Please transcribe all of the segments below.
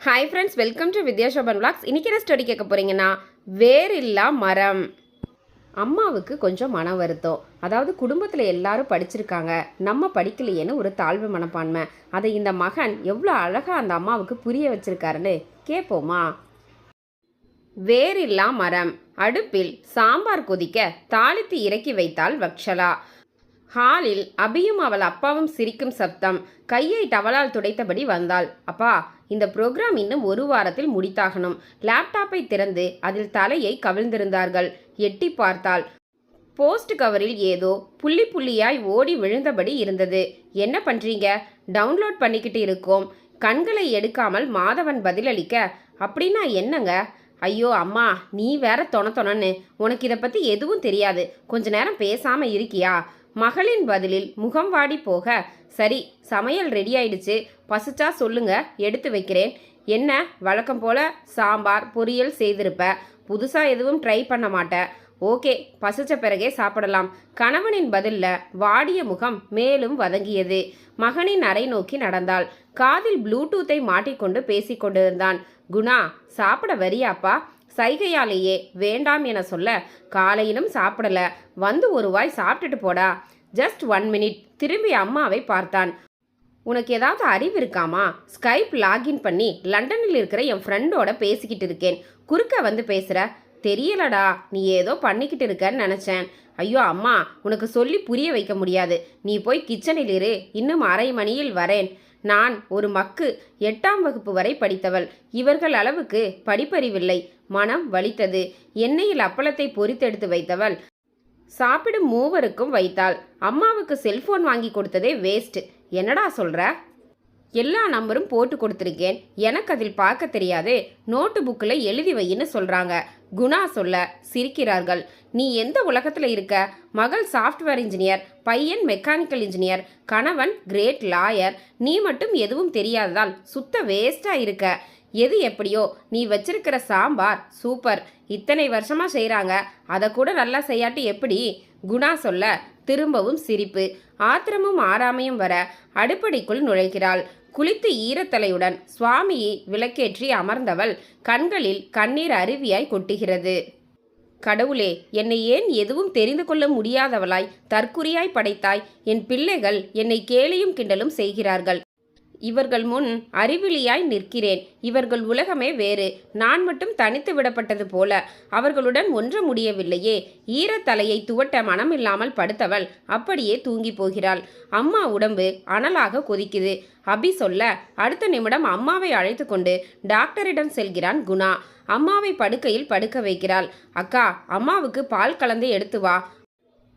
Hi friends welcome to Vidyasoban vlogs. இன்றைக்கி என்ன story கேட்க போகிறீங்கன்னா வேரில்லா மரம். அம்மாவுக்கு கொஞ்சம் மன வருத்தம். அதாவது குடும்பத்தில் எல்லாரும் படிச்சிருக்காங்க. நம்ம படிக்கலையேன்னு ஒரு தாழ்வு மனப்பான்மை. அதை இந்த மகன் எவ்வளோ அழகாக அந்த அம்மாவுக்கு புரிய வச்சிருக்காருன்னு கேட்போமா வேரில்லா மரம். அடுப்பில் சாம்பார் கொதிக்க தாளித்து இறக்கி வைத்தாள் வக்ஷலா. ஹாலில் அபியும் அவள் அப்பாவும் சிரிக்கும் சப்தம். கையை டவலால் துடைத்தபடி வந்தாள். அப்பா இந்த ப்ரோக்ராம் இன்னும் ஒரு வாரத்தில் முடித்தாகணும். லேப்டாப்பை திறந்து அதில் தலையை கவிழ்ந்திருந்தார்கள். எட்டி பார்த்தாள். போஸ்ட் கவரில் ஏதோ புள்ளி புள்ளியாய் ஓடி விழுந்தபடி இருந்தது. என்ன பண்ணுறீங்க டவுன்லோட் பண்ணிக்கிட்டு இருக்கோம். கண்களை எடுக்காமல் மாதவன் பதிலளிக்க அப்படின்னா என்னங்க? ஐயோ அம்மா நீ வேற தொண தொணன்னு. உனக்கு இதை பற்றி எதுவும் தெரியாது. கொஞ்ச நேரம் பேசாமல் இருக்கியா? மகளின் பதிலில் முகம் வாடி போக. சரி சமையல் ரெடி ஆயிடுச்சு. பசிச்சா சொல்லுங்க எடுத்து வைக்கிறேன். என்ன வழக்கம் போல சாம்பார் பொரியல் செய்திருப்ப. புதுசாக எதுவும் ட்ரை பண்ண மாட்டேன் ஓகே பசிச்ச பிறகே சாப்பிடலாம். கணவனின் பதில்ல வாடிய முகம் மேலும் வதங்கியது. மகனின் அறை நோக்கி நடந்தாள். காதில் ப்ளூடூத்தை மாட்டிக்கொண்டு பேசிக்கொண்டிருந்தான். குணா சாப்பிட வரியாப்பா? சைகையாலேயே வேண்டாம் என சொல்ல காலையிலும் சாப்பிடல. வந்து ஒரு வாய் சாப்பிட்டுட்டு போடா. ஜஸ்ட் ஒன் மினிட் திரும்பி அம்மாவை பார்த்தான். உனக்கு ஏதாவது அறிவு இருக்காமா? ஸ்கைப் லாகின் பண்ணி லண்டனில் இருக்கிற என் ஃப்ரெண்டோட பேசிக்கிட்டு இருக்கேன். குறுக்க வந்து பேசுற. தெரியலடா நீ ஏதோ பண்ணிக்கிட்டு இருக்கன்னு நினச்சேன். ஐயோ அம்மா உனக்கு சொல்லி புரிய வைக்க முடியாது. நீ போய் கிச்சனில் இரு. இன்னும் அரை மணியில் வரேன். நான் ஒரு மக்கு எட்டாம் வகுப்பு வரை படித்தவள். இவர்கள் அளவுக்கு படிப்பறிவில்லை. மனம் வலித்தது. எண்ணெயில் அப்பளத்தை பொறித்தெடுத்து வைத்தவள். சாப்பிடும் மூவருக்கும் வைத்தாள். அம்மாவுக்கு செல்போன் வாங்கி கொடுத்ததே வேஸ்ட் என்னடா சொல்ற? எல்லா நம்பரும் போட்டு கொடுத்துருக்கேன். எனக்கு அதில் பார்க்க தெரியாது. நோட்டு புக்கில் எழுதி வைன்னு சொல்கிறாங்க குணா சொல்ல சிரிக்கிறார்கள். நீ எந்த உலகத்தில் இருக்க? மகள் சாஃப்ட்வேர் இன்ஜினியர் பையன் மெக்கானிக்கல் இன்ஜினியர் கணவன் கிரேட் லாயர். நீ மட்டும் எதுவும் தெரியாததால் சுத்த வேஸ்ட்டாக இருக்க. எது எப்படியோ நீ வச்சிருக்கிற சாம்பார் சூப்பர். இத்தனை வருஷமாக செய்கிறாங்க அதை கூட நல்லா செய்யாட்டி எப்படி? குணா சொல்ல திரும்பவும் சிரிப்பு. ஆத்திரமும் ஆறாமையும் வர அடுப்படிக்குள் நுழைகிறாள். குளித்து ஈரத்தலையுடன் சுவாமியை விளக்கேற்றி அமர்ந்தவள் கண்களில் கண்ணீர் அருவியாய் கொட்டுகிறது. கடவுளே என்னை ஏன் எதுவும் தெரிந்து கொள்ள முடியாதவளாய் தற்குறியாய் படைத்தாய்? என் பிள்ளைகள் என்னை கேலியும் கிண்டலும் செய்கிறார்கள். இவர்கள் முன் அறிவிலியாய் நிற்கிறேன். இவர்கள் உலகமே வேறு. நான் மட்டும் தனித்து விடப்பட்டது போல அவர்களுடன் ஒன்ற முடியவில்லையே. ஈரத்தலையை துவட்ட மனமில்லாமல் படுத்தவள் அப்படியே தூங்கி போகிறாள். அம்மா உடம்பு அனலாக கொதிக்குது. அபி சொல்ல அடுத்த நிமிடம் அம்மாவை அழைத்து கொண்டு டாக்டரிடம் செல்கிறான் குணா. அம்மாவை படுக்கையில் படுக்க வைக்கிறாள். அக்கா அம்மாவுக்கு பால் கலந்து எடுத்து வா.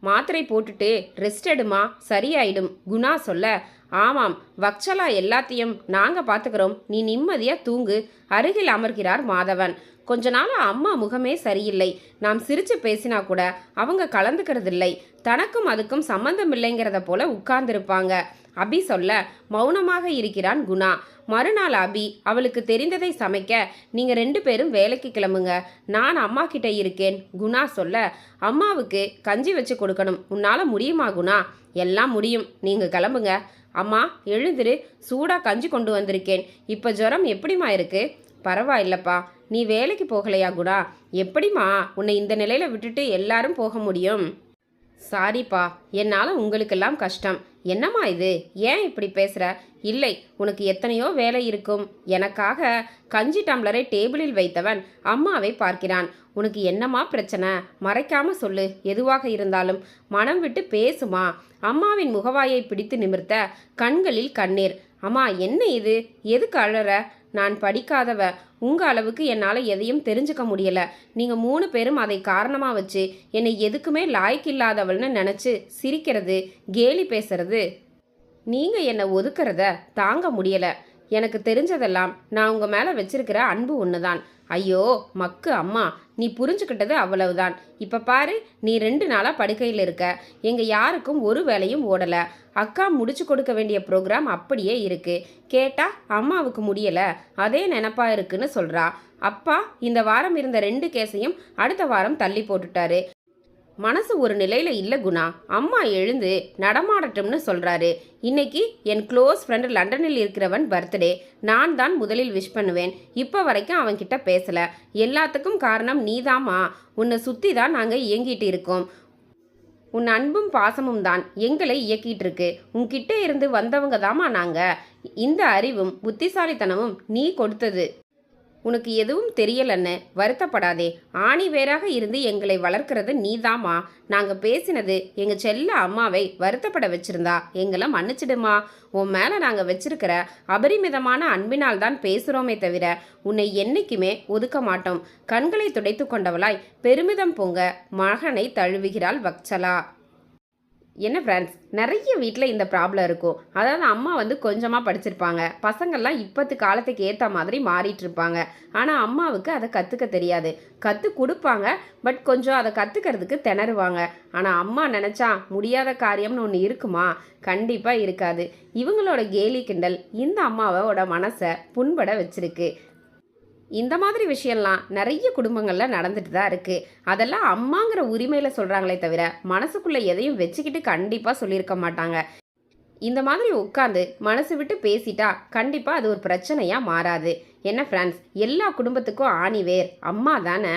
மாத்திரை போட்டுட்டு ரெஸ்ட் எடுமா? சரியாயிடும். குணா சொல்ல ஆமாம் வக்சலா எல்லாத்தையும் நாங்க பார்த்துக்கிறோம் நீ நிம்மதியா தூங்கு. அருகில் அமர்கிறார் மாதவன். கொஞ்ச நாள் அம்மா முகமே சரியில்லை. நாம் சிரிச்சு பேசினா கூட அவங்க கலந்துக்கிறதில்லை. தனக்கும் அதுக்கும் சம்மந்தம் இல்லைங்கிறத போல உட்கார்ந்திருப்பாங்க. அபி சொல்ல மௌனமாக இருக்கிறான் குணா. மறுநாள் அபி அவளுக்கு தெரிந்ததை சமைக்க நீங்க ரெண்டு பேரும் வேலைக்கு கிளம்புங்க. நான் அம்மா கிட்ட இருக்கேன். குணா சொல்ல அம்மாவுக்கு கஞ்சி வச்சு கொடுக்கணும். உன்னால முடியுமா குணா? எல்லாம் முடியும். நீங்க கிளம்புங்க. அம்மா எழுந்துரு. சூடா கஞ்சி கொண்டு வந்திருக்கேன். இப்போ ஜுரம் எப்படிம்மா இருக்கு? பரவாயில்லப்பா. நீ வேலைக்கு போகலையா குணா? எப்படிம்மா? உன்னை இந்த நிலையில விட்டுட்டு எல்லாரும் போக முடியும். சாரிப்பா என்னால் உங்களுக்கெல்லாம் கஷ்டம். என்னம்மா இது? ஏன் இப்படி பேசுகிற இல்லை உனக்கு எத்தனையோ வேலை இருக்கும். எனக்காக கஞ்சி டம்ளரை டேபிளில் வைத்தவன் அம்மாவை பார்க்கிறான். உனக்கு என்னம்மா பிரச்சனை? மறைக்காம சொல்லு எதுவாக இருந்தாலும். மனம் விட்டு பேசுமா? அம்மாவின் முகவாயை பிடித்து நிமிர்த்த கண்களில் கண்ணீர். அம்மா என்ன இது? எதுக்கு அழற? நான் படிக்காதவ. உங்கள் அளவுக்கு என்னால் எதையும் தெரிஞ்சுக்க முடியல. நீங்கள் மூணு பேரும் அதை காரணமாக வச்சு என்னை எதுக்குமே லாய்க்கில்லாதவள்னு நினச்சி சிரிக்கிறது கேலி பேசுறது. நீங்கள் என்னை ஒதுக்கிறத தாங்க முடியலை. எனக்கு தெரிஞ்சதெல்லாம் நான் உங்கள் மேலே வச்சிருக்கிற அன்பு ஒன்று தான் ஐயோ மக்கு அம்மா நீ புரிஞ்சுக்கிட்டது அவ்வளவுதான். இப்போ பாரு நீ ரெண்டு நாளாக படுக்கையில் இருக்க. எங்கள் யாருக்கும் ஒரு வேலையும் ஓடலை. அக்கா முடிச்சு கொடுக்க வேண்டிய ப்ரோக்ராம் அப்படியே இருக்குது கேட்டால் அம்மாவுக்கு முடியலை. அதே நினப்பா இருக்குன்னு சொல்கிறா அப்பா இந்த வாரம் இருந்த ரெண்டு கேஸையும் அடுத்த வாரம் தள்ளி போட்டுட்டாரு. மனசு ஒரு நிலையில் இல்லை குணா. அம்மா எழுந்து நடமாடட்டும்னு சொல்கிறாரு இன்னைக்கு என் க்ளோஸ் ஃப்ரெண்டு லண்டனில் இருக்கிறவன் பர்த்டே நான் தான் முதலில் விஷ் பண்ணுவேன். இப்போ வரைக்கும் அவன்கிட்ட பேசலை. பேசல எல்லாத்துக்கும் காரணம் நீதாம்மா. உன்னை சுற்றி தான் நாங்கள் இயங்கிட்டு இருக்கோம். உன் அன்பும் பாசமும் தான் எங்களை இயக்கிட்டு இருக்கு. உன்கிட்ட இருந்து வந்தவங்க தாமா நாங்கள் இந்த அறிவும் புத்திசாலித்தனமும் நீ கொடுத்தது. உனக்கு எதுவும் தெரியலன்னு வருத்தப்படாதே. ஆணி வேறாக இருந்து எங்களை வளர்க்கறது நீதாம்மா. நாங்கள் பேசினது எங்கள் செல்ல அம்மாவை வருத்தப்பட வச்சிருந்தா. எங்களை மன்னிச்சிடுமா. உன் மேலே நாங்கள் வச்சிருக்கிற அபரிமிதமான அன்பினால் தான் பேசுகிறோமே தவிர உன்னை என்றைக்குமே ஒதுக்க மாட்டோம். கண்களை துடைத்து கொண்டவளாய் பெருமிதம் பொங்க மகனை தழுவுகிறாள் வக்சலா. என்ன ஃப்ரெண்ட்ஸ் நிறைய வீட்டில் இந்த ப்ராப்ளம் இருக்கும். அதாவது அம்மா வந்து கொஞ்சமாக படிச்சிருப்பாங்க. பசங்கள்லாம் இப்பத்து காலத்துக்கு ஏற்ற மாதிரி மாறிட்டு இருப்பாங்க. ஆனால் அம்மாவுக்கு அதை கற்றுக்க தெரியாது. கற்றுக் கொடுப்பாங்க பட் கொஞ்சம் அதை கற்றுக்கிறதுக்கு திணறுவாங்க. ஆனால் அம்மா நினச்சா முடியாத காரியம்னு ஒன்று இருக்குமா? கண்டிப்பாக இருக்காது. இவங்களோட கேலி கிண்டல் இந்த அம்மாவோட மனசை புண்பட வச்சிருக்கு. இந்த மாதிரி விஷயம்லாம் நிறைய குடும்பங்களில் நடந்துட்டு தான் இருக்குது அதெல்லாம் அம்மாங்கிற உரிமையில் சொல்கிறாங்களே தவிர மனசுக்குள்ளே எதையும் வச்சுக்கிட்டு கண்டிப்பாக சொல்லியிருக்க மாட்டாங்க. இந்த மாதிரி உட்காந்து மனசு விட்டு பேசிட்டா கண்டிப்பாக அது ஒரு பிரச்சனையாக மாறாது. என்ன ஃப்ரெண்ட்ஸ் எல்லா குடும்பத்துக்கும் ஆணிவேர் அம்மா தானே?